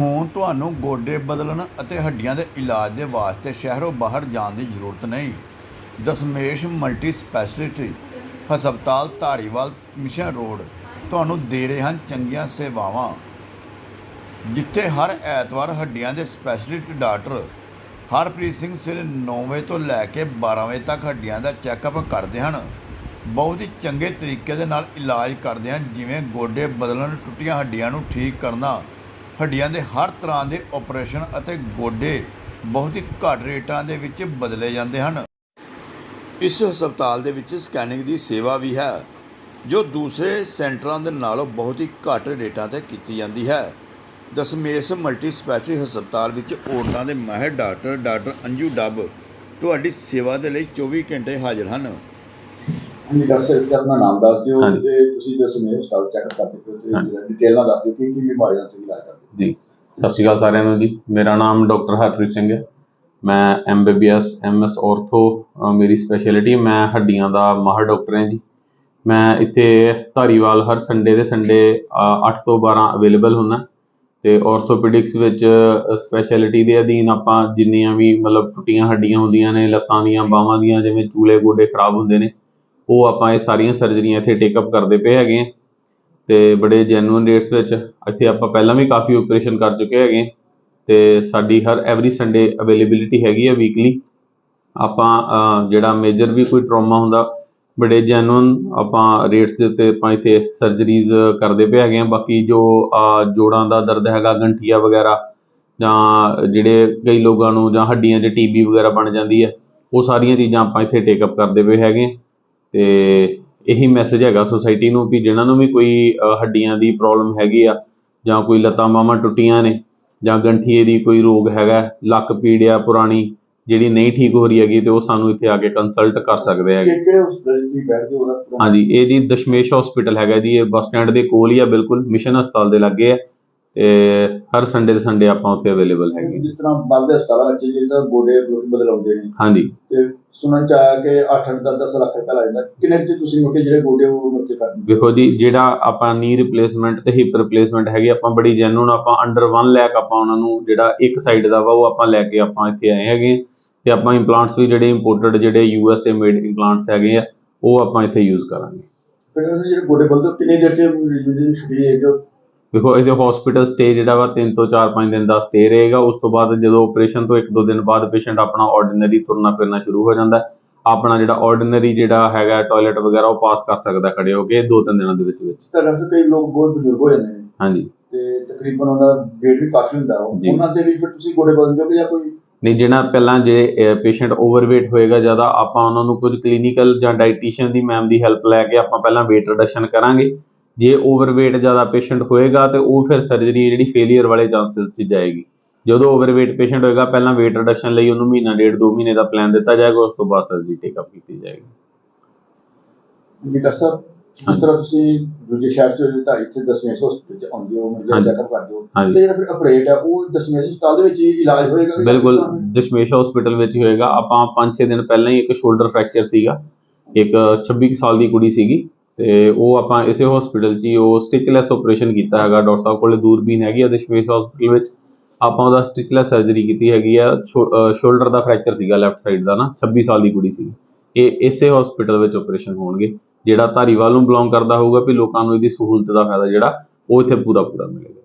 ਹੁਣ ਤੁਹਾਨੂੰ ਗੋਡੇ ਬਦਲਣ ਅਤੇ ਹੱਡੀਆਂ ਦੇ ਇਲਾਜ ਦੇ ਵਾਸਤੇ ਸ਼ਹਿਰੋਂ ਬਾਹਰ ਜਾਣ ਦੀ ਜ਼ਰੂਰਤ ਨਹੀਂ। ਦਸਮੇਸ਼ ਮਲਟੀ ਸਪੈਸ਼ਲਿਟੀ ਹਸਪਤਾਲ ਧਾਰੀਵਾਲ, ਮਿਸ਼ਨ ਰੋਡ, ਤੁਹਾਨੂੰ ਦੇ ਰਹੇ ਹਨ ਚੰਗੀਆਂ ਸੇਵਾਵਾਂ। ਜਿੱਥੇ ਹਰ ਐਤਵਾਰ ਹੱਡੀਆਂ ਦੇ ਸਪੈਸ਼ਲਿਸਟ ਡਾਕਟਰ ਹਰਪ੍ਰੀਤ ਸਿੰਘ ਸਵੇਰੇ 9 ਵਜੇ ਤੋਂ ਲੈ ਕੇ 12 ਵਜੇ ਤੱਕ ਹੱਡੀਆਂ ਦਾ ਚੈੱਕਅਪ ਕਰਦੇ ਹਨ। ਬਹੁਤ ਹੀ ਚੰਗੇ ਤਰੀਕੇ ਦੇ ਨਾਲ ਇਲਾਜ ਕਰਦੇ ਹਨ, ਜਿਵੇਂ ਗੋਡੇ ਬਦਲਣ, ਟੁੱਟੀਆਂ ਹੱਡੀਆਂ ਨੂੰ ਠੀਕ ਕਰਨਾ ਹੱਡੀਆਂ ਦੇ ਹਰ ਤਰ੍ਹਾਂ ਦੇ ਆਪਰੇਸ਼ਨ ਅਤੇ ਗੋਡੇ ਬਹੁਤ ਹੀ ਘੱਟ ਰੇਟਾਂ ਦੇ ਵਿੱਚ ਬਦਲੇ ਜਾਂਦੇ ਹਨ। ਇਸ ਹਸਪਤਾਲ ਦੇ ਵਿੱਚ ਸਕੈਨਿੰਗ ਦੀ ਸੇਵਾ ਵੀ ਹੈ, ਜੋ ਦੂਸਰੇ ਸੈਂਟਰਾਂ ਦੇ ਨਾਲੋਂ ਬਹੁਤ ਹੀ ਘੱਟ ਰੇਟਾਂ ਤੇ ਕੀਤੀ ਜਾਂਦੀ ਹੈ। ਦਸਮੇਸ਼ ਮਲਟੀ ਸਪੈਸ਼ਲਿਟੀ ਹਸਪਤਾਲ ਵਿੱਚ ਔਰਤਾਂ ਦੇ ਮਾਹਿਰ ਡਾਕਟਰ ਡਾਕਟਰ ਅੰਜੂ ਡੱਬ, ਤੁਹਾਡੀ ਸੇਵਾ ਦੇ ਲਈ 24 ਘੰਟੇ ਹਾਜ਼ਰ ਹਨ। ਹਾਂਜੀ ਡਾਕਟਰ ਜੀ ਆਪਣਾ ਨਾਮ ਦੱਸ ਦਿਓ ਹਾਂਜੀ। ਤੇ ਤੁਸੀਂ ਦਸਵੇਂ ਹਸਪਤਾਲ ਚੈੱਕ ਕਰਦੇ ਹੋ ਤੇ ਡਿਟੇਲ ਨਾਲ ਦੱਸ ਦਿਓ ਕਿ ਕੀ ਬਿਮਾਰੀਆਂ ਤੁਸੀਂ ਇਲਾਜ ਕਰਦੇ ਹੋ। ਜੀ। ਸਤਿ ਸ਼੍ਰੀ ਅਕਾਲ ਸਾਰਿਆਂ ਨੂੰ ਜੀ। ਮੇਰਾ ਨਾਮ ਡਾਕਟਰ ਹਰਪ੍ਰੀਤ ਸਿੰਘ ਹੈ। ਮੈਂ ਐਮਬੀਬੀਐਸ ਐਮਐਸ ਆਰਥੋ ਅ, ਮੇਰੀ ਸਪੈਸ਼ਲਿਟੀ ਮੈਂ ਹੱਡੀਆਂ ਦਾ ਮਾਹਰ ਡਾਕਟਰ ਹਾਂ ਜੀ। ਮੈਂ ਇੱਥੇ ਧਾਰੀਵਾਲ ਹਰ ਸੰਡੇ ਦੇ ਸੰਡੇ 8 ਤੋਂ 12 ਅਵੇਲੇਬਲ ਹੁੰਦਾ। ਤੇ ਆਰਥੋਪੈਡਿਕਸ ਵਿੱਚ ਸਪੈਸ਼ਲਿਟੀ ਦੇ ਅਧੀਨ ਆਪਾਂ ਜਿੰਨੀਆਂ ਵੀ ਮਤਲਬ ਟੁੱਟੀਆਂ ਹੱਡੀਆਂ ਹੁੰਦੀਆਂ ਨੇ ਲੱਤਾਂ ਦੀਆਂ ਬਾਹਾਂ ਦੀਆਂ ਜਿਵੇਂ ਚੂਲੇ ਗੋਡੇ ਖਰਾਬ ਹੁੰਦੇ ਨੇ ਉਹ ਆਪਾਂ ਇਹ ਸਾਰੀਆਂ ਸਰਜਰੀਆਂ ਇੱਥੇ ਟੇਕ ਅਪ ਕਰਦੇ ਪਏ ਹੈਗੇ ਹਾਂ ਤੇ ਬੜੇ ਜੈਨੂਇਨ ਰੇਟਸ ਵਿੱਚ ਇੱਥੇ ਆਪਾਂ ਪਹਿਲਾਂ ਵੀ ਕਾਫੀ ਆਪਰੇਸ਼ਨ ਕਰ ਚੁੱਕੇ ਹੈਗੇ ਤੇ ਸਾਡੀ ਹਰ ਐਵਰੀ ਸੰਡੇ ਅਵੇਲੇਬਿਲਿਟੀ ਹੈਗੀ ਹੈ ਵੀਕਲੀ ਆਪਾਂ ਜਿਹੜਾ ਮੇਜਰ ਵੀ ਕੋਈ ਟਰੋਮਾ ਹੁੰਦਾ, ਬੜੇ ਜੈਨੂਇਨ ਆਪਾਂ ਰੇਟਸ ਦੇ ਉੱਤੇ ਆਪਾਂ ਇੱਥੇ ਸਰਜਰੀਜ਼ ਕਰਦੇ ਪਏ ਹੈਗੇ ਆ ਬਾਕੀ ਜੋ ਜੋੜਾਂ ਦਾ ਦਰਦ ਹੈਗਾ, ਗੰਠੀਆ ਵਗੈਰਾ ਜਾਂ ਜਿਹੜੇ ਕਈ ਲੋਕਾਂ ਨੂੰ ਜਾਂ ਹੱਡੀਆਂ 'ਚ ਟੀਬੀ ਵਗੈਰਾ ਬਣ ਜਾਂਦੀ ਹੈ, ਉਹ ਸਾਰੀਆਂ ਚੀਜ਼ਾਂ ਆਪਾਂ ਇੱਥੇ ਟੇਕ ਅਪ ਕਰਦੇ ਪਏ ਹੈਗੇ ਤੇ ਇਹੀ ਮੈਸੇਜ ਹੈਗਾ ਸੋਸਾਇਟੀ ਨੂੰ ਕਿ ਜਿਨ੍ਹਾਂ ਨੂੰ ਵੀ ਕੋਈ ਹੱਡੀਆਂ ਦੀ ਪ੍ਰੋਬਲਮ ਹੈਗੀ ਆ ਜਾਂ ਕੋਈ ਲੱਤਾਂ ਬਾਹਾਂ ਟੁੱਟੀਆਂ ਨੇ ਜਾਂ ਗੰਠੀਏ ਦੀ ਕੋਈ ਰੋਗ ਹੈਗਾ ਲੱਕ ਪੀੜ ਆ ਪੁਰਾਣੀ ਜਿਹੜੀ ਨਹੀਂ ਠੀਕ ਹੋ ਰਹੀ ਹੈਗੀ ਤੇ ਉਹ ਸਾਨੂੰ ਇੱਥੇ ਆ ਕੇ ਕੰਸਲਟ ਕਰ ਸਕਦੇ ਹੈਗੇ। ਕਿਹੜੇ ਹਸਪਤਾਲ ਬੈਠਦੇ ਹੋ? ਹਾਂਜੀ ਇਹ ਜੀ ਦਸ਼ਮੇਸ਼ ਹਸਪੀਟਲ ਹੈਗਾ ਜੀ ਇਹ ਬੱਸ ਸਟੈਂਡ ਦੇ ਕੋਲ ਹੀ ਆ ਬਿਲਕੁਲ ਮਿਸ਼ਨ ਹਸਪਤਾਲ ਦੇ ਲਾਗੇ ਆ ਤੇ ਹਰ ਸੰਡੇ ਦੇ ਸੰਡੇ ਆਪਾਂ ਉੱਥੇ ਅਵੇਲੇਬਲ ਹੈਗੇ। ਜਿਸ ਤਰ੍ਹਾਂ ਬਲਦੇ ਹਸਪਤਾਲਾਂ ਵਿੱਚ ਜਿਹਦਾ ਗੋਡੇ ਬਦਲਾਉਂਦੇ ਨੇ। ਹਾਂਜੀ। ਤੇ ਸੁਣਨ ਚ ਆਇਆ ਕਿ 8-8 10-10 ਲੱਖ ਰੁਪਏ ਲੱਗ ਜਾਂਦਾ ਕਿੰਨੇ ਚ ਤੁਸੀਂ ਮੁਕੇ ਜਿਹੜੇ ਗੋਡੇ ਉਹ ਮੁਕੇ ਕਰਦੇ? ਵੇਖੋ ਜੀ ਜਿਹੜਾ ਆਪਾਂ ਨੀ ਰਿਪਲੇਸਮੈਂਟ ਤੇ ਹਿਪ ਰਿਪਲੇਸਮੈਂਟ ਹੈਗੀ ਆਪਾਂ ਬੜੀ ਜੈਨੂਨ ਆਪਾਂ ਅੰਡਰ 1 ਲੱਖ ਆਪਾਂ ਉਹਨਾਂ ਨੂੰ ਜਿਹੜਾ ਇੱਕ ਸਾਈਡ ਦਾ ਵਾ ਉਹ ਆਪਾਂ ਲੈ ਕੇ ਆਪਾਂ ਇੱਥੇ ਆਏ ਹੈਗੇ ਤੇ ਆਪਾਂ ਇੰਪਲਾਂਟਸ ਵੀ ਜਿਹੜੇ ਇੰਪੋਰਟਡ ਜਿਹੜੇ U S A made implants ਹੈਗੇ ਆ ਉਹ ਆਪਾਂ ਇੱਥੇ ਯੂਜ਼ ਕਰਾਂਗੇ। ਫਿਰ ਜਿਹੜੇ ਗੋਡੇ ਬਦਲਦੇ ਕਿੰਨੇ ਦੇਰ ਚ ਦੀ ਛੁੱਟੀ ਹੈ ਜੋ ਵੇਖੋ ਇਹਦੇ ਹਸਪੀਟਲ ਸਟੇ ਜਿਹੜਾ ਵਾ 3 ਤੋਂ 4-5 ਦਿਨ ਦਾ ਸਟੇ ਰਹੇਗਾ। ਉਸ ਤੋਂ ਬਾਅਦ ਜਦੋਂ ਆਪਰੇਸ਼ਨ ਤੋਂ 1-2 ਦਿਨ ਬਾਅਦ ਪੇਸ਼ੈਂਟ ਆਪਣਾ ਆਰਡੀਨਰੀ ਤੁਰਨਾ ਫਿਰਨਾ ਸ਼ੁਰੂ ਹੋ ਜਾਂਦਾ। ਆਪਣਾ ਜਿਹੜਾ ਆਰਡੀਨਰੀ ਜਿਹੜਾ ਹੈਗਾ ਟਾਇਲਟ ਵਗੈਰਾ ਉਹ ਪਾਸ ਕਰ ਸਕਦਾ ਖੜੇ ਹੋ ਕੇ 2-3 ਦਿਨਾਂ ਦੇ ਵਿੱਚ ਵਿੱਚ। ਤਰ੍ਹਾਂ ਸੇ ਕਈ ਲੋਕ ਬਹੁਤ ਬਜ਼ੁਰਗ ਹੋ ਜਾਂਦੇ ਨੇ। ਹਾਂਜੀ। ਤੇ ਤਕਰੀਬਨ ਉਹਨਾਂ ਦਾ weight ਵੀ ਕਾਫੀ ਹੁੰਦਾ। ਉਹਨਾਂ ਦੇ ਵੀ ਫਿਰ ਤੁਸੀਂ ਗੋਡੇ ਬਦਲ ਦਿਓਗੇ ਜਾਂ ਕੋਈ ਨਹੀਂ ਜਿਹੜਾ ਪਹਿਲਾਂ ਜਿਹੜੇ ਪੇਸ਼ੈਂਟ ਓਵਰਵੇਟ ਹੋਏਗਾ ਜ਼ਿਆਦਾ ਆਪਾਂ ਉਹਨਾਂ ਨੂੰ ਕੁਝ ਕਲੀਨਿਕਲ ਜਾਂ ਡਾਈਟੀਸ਼ੀਅਨ ਦੀ ਮੈਮ ਦੀ ਹੈਲਪ ਲੈ ਕੇ ਆਪਾਂ ਪਹਿਲਾਂ weight ਰਿਡਕਸ਼ਨ ਕਰਾਂਗੇ। ਜੇ ਓਵਰਵੇਟ ਜ਼ਿਆਦਾ ਪੇਸ਼ੈਂਟ ਹੋਏਗਾ ਤੇ ਉਹ ਫਿਰ ਸਰਜਰੀ ਜਿਹੜੀ ਫੇਲਿਅਰ ਵਾਲੇ ਚਾਂਸਸ 'ਚ ਜਾਏਗੀ ਜਦੋਂ ਓਵਰਵੇਟ ਪੇਸ਼ੈਂਟ ਹੋਏਗਾ ਪਹਿਲਾਂ weight ਰਿਡਕਸ਼ਨ ਲਈ ਉਹਨੂੰ ਮਹੀਨਾ ਡੇਢ ਦੋ ਮਹੀਨੇ ਦਾ ਪਲਾਨ ਦਿੱਤਾ ਜਾਏਗਾ ਉਸ ਤੋਂ ਬਾਅਦ ਸਰਜਰੀ ਟੇਕ ਅਪ ਕੀਤੀ ਜਾਏਗੀ ਜੀ ਡਾਕਟਰ ਸਾਹਿਬ ਜਿਸ ਹਾਂਜੀ। ਤਰ੍ਹਾਂ ਤੁਸੀਂ ਦੂਜੇ ਸ਼ਹਿਰ ਚ ਤਾਂ ਇੱਥੇ ਦਸਵੇਂ ਹਸਪਤਾਲ ਚ ਆਉਂਦੇ ਹੋ ਮਰੀਜ਼ਾਂ ਹਾਂਜੀ। ਚੈੱਕਅਪ ਕਰਦੇ ਹੋ ਹਾਂਜੀ। ਤੇ ਜਿਹੜਾ ਫਿਰ ਆਪਰੇਟ ਹੈ ਉਹ ਦਸਵੇਂ ਹਸਪਤਾਲ ਦੇ ਵਿੱਚ ਹੀ ਇਲਾਜ ਹੋਏਗਾ ਕਿ ਬਿਲਕੁਲ ਕਿਸ ਤਰ੍ਹਾਂ? ਦਸ਼ਮੇਸ਼ ਹਸਪੀਟਲ ਵਿੱਚ ਹੀ ਹੋਏਗਾ ਆਪਾਂ 5-6 ਦਿਨ ਪਹਿਲਾਂ ਹੀ ਇੱਕ ਸ਼ੋਲਡਰ ਫ੍ਰੈਕਚਰ ਸੀਗਾ ਇੱਕ 26 ਕੁ ਸਾਲ ਦੀ ਕੁੜੀ ਸੀਗੀ ਤੇ ਉਹ ਆਪਾਂ ਇਸੇ ਹਸਪੀਟਲ 'ਚ ਹੀ ਉਹ ਸਟਿਚਲੈਸ ਆਪਰੇਸ਼ਨ ਕੀਤਾ ਹੈਗਾ, ਡਾਕਟਰ ਸਾਹਿਬ ਕੋਲੇ ਦੂਰਬੀਨ ਹੈਗੀ ਆ ਦਸ਼ਮੇਸ਼ ਹਸਪੀਟਲ ਵਿੱਚ। ਆਪਾਂ ਉਹਦਾ ਸਟਿਚਲੈਸ ਸਰਜਰੀ ਕੀਤੀ ਹੈਗੀ ਆ ਸ਼ੋਲਡਰ ਦਾ ਫ੍ਰੈਕਚਰ ਸੀਗਾ ਲੈਫਟ ਸਾਈਡ ਦਾ ਨਾ 26 ਸਾਲ ਦੀ ਕੁੜੀ ਸੀ ਇਹ ਇਸੇ ਹਸਪੀਟਲ ਵਿੱਚ ਆਪਰੇਸ਼ਨ ਹੋਣਗੇ, ਜਿਹੜਾ ਧਾਰੀਵਾਲ ਨੂੰ ਬਿਲੋਂਗ ਕਰਦਾ ਹੋਊਗਾ ਵੀ ਲੋਕਾਂ ਨੂੰ ਇਹਦੀ ਸਹੂਲਤ ਦਾ ਫਾਇਦਾ ਜਿਹੜਾ, ਉਹ ਇੱਥੇ ਪੂਰਾ ਪੂਰਾ ਮਿਲੇਗਾ।